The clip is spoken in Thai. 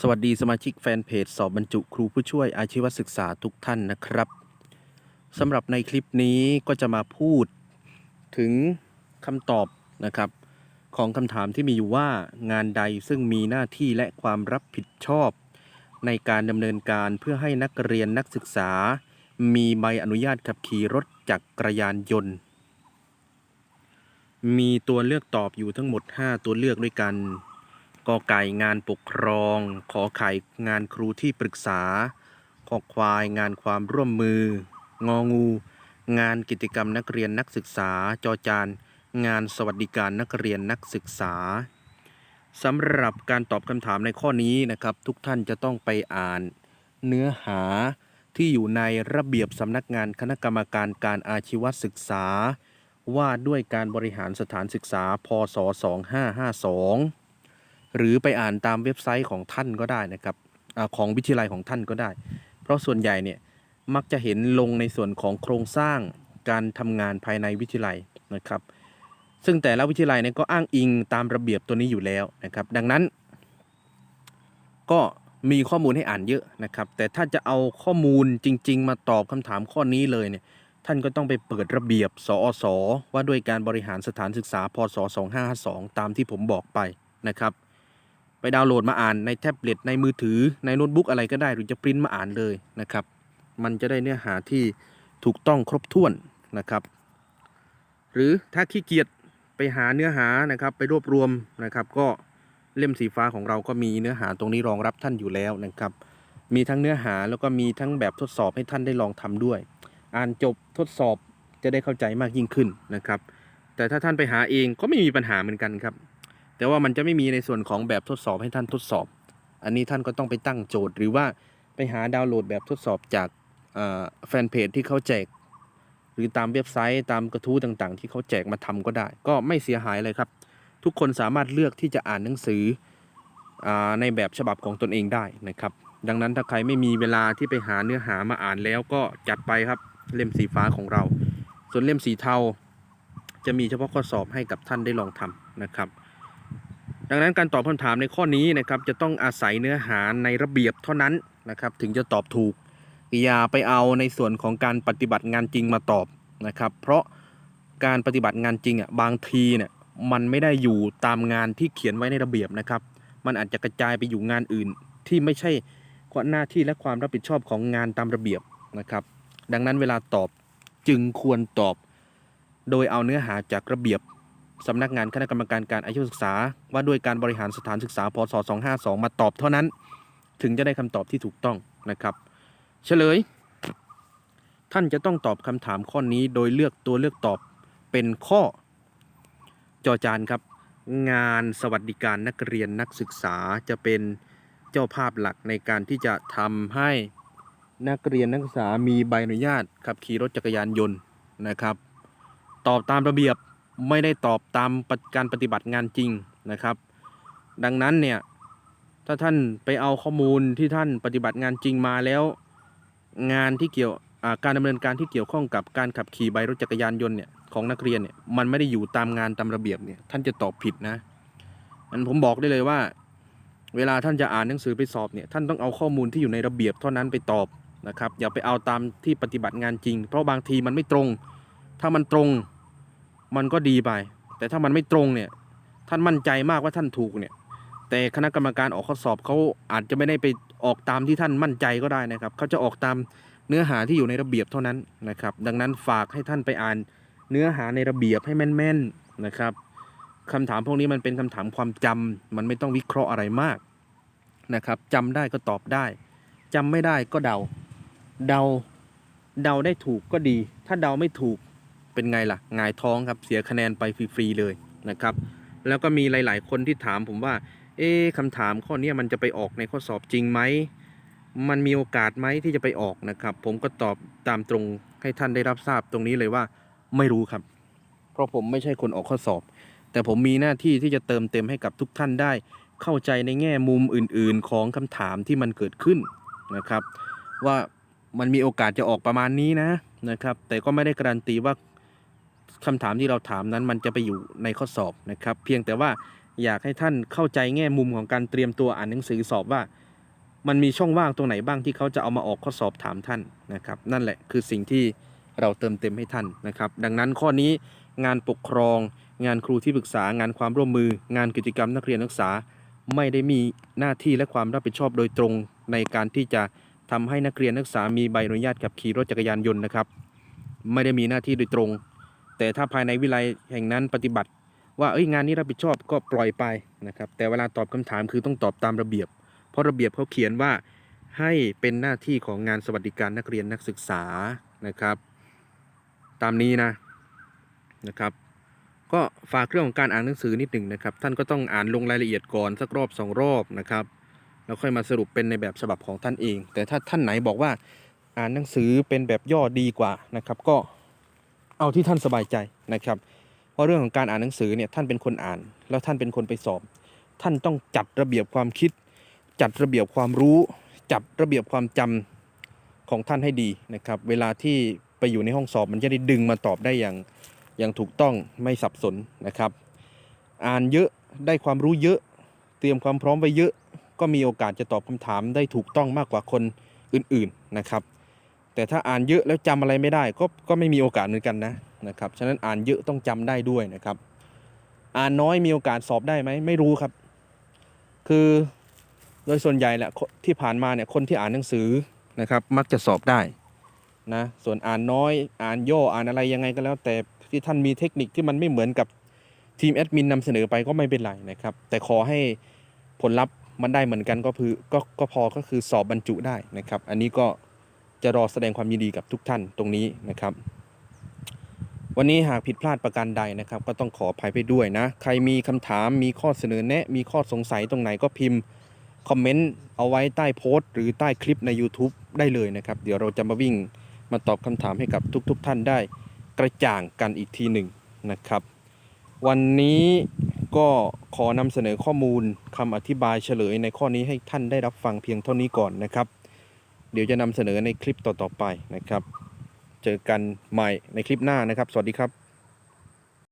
สวัสดีสมาชิกแฟนเพจสอบบรรจุครูผู้ช่วยอาชีวศึกษาทุกท่านนะครับสำหรับในคลิปนี้ก็จะมาพูดถึงคำตอบนะครับ ของคำถามที่มีอยู่ว่างานใดซึ่งมีหน้าที่และความรับผิดชอบ ในการดำเนินการเพื่อให้นักเรียนนักศึกษา มีใบอนุญาตขับขี่รถจักรยานยนต์ มีตัวเลือกตอบอยู่ทั้งหมด 5 ตัวเลือกด้วยกัน กอไก่งานปกครอง ขอไข่งานครูที่ปรึกษา ขอควายงานความร่วมมือ งองู งานกิจกรรมนักเรียนนักศึกษา จอจาน งานสวัสดิการนักเรียนนักศึกษาสำหรับการตอบคำถามในข้อนี้นะครับ ทุกท่านจะต้องไปอ่าน เนื้อหาที่อยู่ในระเบียบสำนักงานคณะกรรมการการอาชีวศึกษา ว่าด้วยการบริหารสถานศึกษา พศ 2552 หรือไปอ่านตามเว็บไซต์ของท่านก็ได้นะครับอของวิทยาลัยของท่านก็ได้ เพราะส่วนใหญ่เนี่ยมักจะเห็นลงในส่วนของโครงสร้างการทำงานภายในวิทยาลัยนะครับ ซึ่งแต่ละวิทยาลัยเนี่ยก็อ้างอิงตามระเบียบตัวนี้อยู่แล้วนะครับ ดังนั้น ก็มีข้อมูลให้อ่านเยอะนะครับ แต่ถ้าจะเอาข้อมูลจริง ๆ มาตอบคำถามข้อนี้เลยเนี่ยท่านก็ต้องไปเปิดระเบียบ สอสว่าด้วยการบริหารสถานศึกษาพศ2552ตามที่ผมบอกไปนะครับ ดาวน์โหลดมาอ่านในแท็บเล็ตในมือถือในโน้ตบุ๊กอะไรก็ได้หรือจะปริ้นมาอ่านเลยนะครับ มันจะได้เนื้อหาที่ถูกต้องครบถ้วนนะครับ หรือถ้าขี้เกียจไปหาเนื้อหานะครับ ไปรวบรวมนะครับ ก็เล่มสีฟ้าของเราก็มีเนื้อหาตรงนี้รองรับท่านอยู่แล้วนะครับ มีทั้งเนื้อหาแล้วก็มีทั้งแบบทดสอบให้ท่านได้ลองทำด้วย อ่านจบทดสอบจะได้เข้าใจมากยิ่งขึ้นนะครับ แต่ถ้าท่านไปหาเองก็ไม่มีปัญหาเหมือนกันครับ แต่ว่ามันจะไม่มีในส่วนของแบบทดสอบให้ท่านทดสอบ อันนี้ท่านก็ต้องไปตั้งโจทย์ หรือว่าไปหาดาวน์โหลดแบบทดสอบจากแฟนเพจที่เขาแจก หรือตามเว็บไซต์ตามกระทู้ต่างๆ ที่เขาแจกมาทำก็ได้ ก็ไม่เสียหายเลยครับ ทุกคนสามารถเลือกที่จะอ่านหนังสืออในแบบฉบับของตนเองได้นะครับ ดังนั้นถ้าใครไม่มีเวลาที่ไปหาเนื้อหามาอ่านแล้วก็จัดไปครับเล่มสีฟ้าของเรา ส่วนเล่มสีเทา จะมีเฉพาะข้อสอบให้กับท่านได้ลองทำนะครับ ดังนั้นการตอบคำถามในข้อนี้นะครับจะต้องอาศัยเนื้อหาในระเบียบเท่านั้นนะครับถึงจะตอบถูกอย่าไปเอาในส่วนของการปฏิบัติงานจริงมาตอบนะครับ เพราะการปฏิบัติงานจริงอะบางทีเนี่ยมันไม่ได้อยู่ตามงานที่เขียนไว้ในระเบียบนะครับ มันอาจจะกระจายไปอยู่งานอื่น ที่ไม่ใช่หน้าที่และความรับผิดชอบของงานตามระเบียบนะครับ ดังนั้นเวลาตอบจึงควรตอบ โดยเอาเนื้อหาจากระเบียบ สำนักงานคณะกรรมการการอายุศึกษา ว่าด้วยการบริหารสถานศึกษาพศ252 มาตอบเท่านั้น ถึงจะได้คำตอบที่ถูกต้องนะครับ เฉลย ท่านจะต้องตอบคำถามข้อนี้โดยเลือกตัวเลือกตอบเป็นข้อ จอจานครับ งานสวัสดิการนักเรียนนักศึกษาจะเป็นเจ้าภาพหลักในการที่จะทำให้นักเรียนนักศึกษามีใบอนุญาตขับขี่รถจักรยานยนต์นะครับ ตอบตามระเบียบ ไม่ได้ตอบตามการปฏิบัติงานจริงนะครับ ดังนั้นเนี่ยถ้าท่านไปเอาข้อมูลที่ท่านปฏิบัติงานจริงมาแล้ว งานที่เกี่ยวการดำเนินการที่เกี่ยวข้องกับการขับขี่ใบรถจักรยานยนต์เนี่ยของนักเรียนเนี่ยมันไม่ได้อยู่ตามงานตามระเบียบเนี่ยท่านจะตอบผิดนะอันผมบอกได้เลยว่า เวลาท่านจะอ่านหนังสือไปสอบเนี่ยท่านต้องเอาข้อมูลที่อยู่ในระเบียบเท่านั้นไปตอบนะครับอย่าไปเอาตามที่ปฏิบัติงานจริง เพราะบางทีมันไม่ตรง ถ้ามันตรง มันก็ดีไป แต่ถ้ามันไม่ตรงเนี่ย ท่านมั่นใจมากว่าท่านถูกเนี่ย แต่คณะกรรมการออกข้อสอบเขาอาจจะไม่ได้ไปออกตามที่ท่านมั่นใจก็ได้นะครับเขาจะออกตามเนื้อหาที่อยู่ในระเบียบเท่านั้นนะครับ ดังนั้นฝากให้ท่านไปอ่านเนื้อหาในระเบียบให้แม่นๆนะครับคำถามพวกนี้มันเป็นคำถามความจำมันไม่ต้องวิเคราะห์อะไรมากนะครับจำได้ก็ตอบได้จำไม่ได้ก็เดา เดา เดาได้ถูกก็ดี ถ้าเดาไม่ถูก เป็นไงล่ะงายท้องครับเสียคะแนนไปฟรีๆเลยนะครับ แล้วก็มีหลาย ๆ คนที่ถามผมว่า เอ๊คำถามข้อนี้มันจะไปออกในข้อสอบจริงไหมมันมีโอกาสไหมที่จะไปออกนะครับ ผมก็ตอบตามตรงให้ท่านได้รับทราบตรงนี้เลยว่าไม่รู้ครับ เพราะผมไม่ใช่คนออกข้อสอบ แต่ผมมีหน้าที่ที่จะเติมเต็มให้กับทุกท่านได้ เข้าใจในแง่มุมอื่น ๆ ของคำถามที่มันเกิดขึ้นนะครับ ว่ามันมีโอกาสจะออกประมาณนี้นะนะครับ แต่ก็ไม่ได้การันตีว่า คำถามที่เราถามนั้นมันจะไปอยู่ในข้อสอบนะครับ เพียงแต่ว่าอยากให้ท่านเข้าใจแง่มุมของการเตรียมตัวอ่านหนังสือสอบว่า มันมีช่องว่างตรงไหนบ้างที่เขาจะเอามาออกข้อสอบถามท่านนะครับ นั่นแหละคือสิ่งที่เราเติมเต็มให้ท่านนะครับ ดังนั้นข้อนี้งานปกครอง งานครูที่ปรึกษางานความร่วมมือ งานกิจกรรมนักเรียนนักศึกษาไม่ได้มีหน้าที่และความรับผิดชอบโดยตรงในการที่จะทำให้นักเรียนนักศึกษามีใบอนุญาตขับขี่รถจักรยานยนต์นะครับ ไม่ได้มีหน้าที่โดยตรง แต่ถ้าภายในวิไลแห่งนั้นปฏิบัติ ว่าเอ้ยงานนี้รับผิดชอบก็ปล่อยไปนะครับแต่เวลาตอบคำถามคือต้องตอบตามระเบียบ เพราะระเบียบเขาเขียนว่าให้เป็นหน้าที่ของงานสวัสดิการนักเรียนนักศึกษานะครับ ตามนี้นะนะครับ ก็ฝากเรื่องของการอ่านหนังสือนิดหนึ่งนะครับ ท่านก็ต้องอ่านลงรายละเอียดก่อนสักรอบสองรอบนะครับแล้วค่อยมาสรุปเป็นในแบบฉบับของท่านเอง แต่ถ้าท่านไหนบอกว่าอ่านหนังสือเป็นแบบย่อดีกว่านะครับ ก็ เอาที่ท่านสบายใจนะครับ เพราะเรื่องของการอ่านหนังสือเนี่ยท่านเป็นคนอ่าน แล้วท่านเป็นคนไปสอบ ท่านต้องจัดระเบียบความคิด จัดระเบียบความรู้ จัดระเบียบความจำของท่านให้ดีนะครับ เวลาที่ไปอยู่ในห้องสอบมันจะได้ดึงมาตอบได้อย่างอย่างถูกต้องไม่สับสนนะครับ อ่านเยอะได้ความรู้เยอะ เตรียมความพร้อมไว้เยอะ ก็มีโอกาสจะตอบคำถามได้ถูกต้องมากกว่าคนอื่นๆนะครับ แต่ถ้าอ่านเยอะแล้วจำอะไรไม่ได้ก็ก็ไม่มีโอกาสเหมือนกันนะนะครับฉะนั้นอ่านเยอะต้องจำได้ด้วยนะครับ อ่านน้อยมีโอกาสสอบได้ไหมไม่รู้ครับ คือโดยส่วนใหญ่แหละที่ผ่านมาเนี่ยคนที่อ่านหนังสือนะครับ มักจะสอบได้นะส่วนอ่านน้อยอ่านย่ออ่านอะไรยังไงก็แล้ว แต่ที่ท่านมีเทคนิคที่มันไม่เหมือนกับทีมแอดมินนำเสนอไปก็ไม่เป็นไรนะครับ แต่ขอให้ผลลัพธ์มันได้เหมือนกันก็คือก็ก็พอก็คือสอบบรรจุได้นะครับ อันนี้ก็ จะรอแสดงความยินดีกับทุกท่านตรงนี้นะครับ วันนี้หากผิดพลาดประการใดนะครับ ก็ต้องขออภัยไปด้วยนะ ใครมีคำถามมีข้อเสนอแนะ มีข้อสงสัยตรงไหนก็พิมพ์คอมเมนต์เอาไว้ใต้โพสต์ หรือใต้คลิปใน YouTube ได้เลยนะครับ เดี๋ยวเราจะมาวิ่งมาตอบคำถามให้กับทุกๆทท่านได้กระจ่างกันอีกทีหนึ่งนะครับ วันนี้ก็ขอนำเสนอข้อมูลคำอธิบายเฉลยในข้อนี้ให้ท่านได้รับฟังเพียงเท่านี้ก่อนนะครับ เดี๋ยวจะนำเสนอในคลิปต่อๆไปนะครับ เจอกันใหม่ในคลิปหน้านะครับ สวัสดีครับ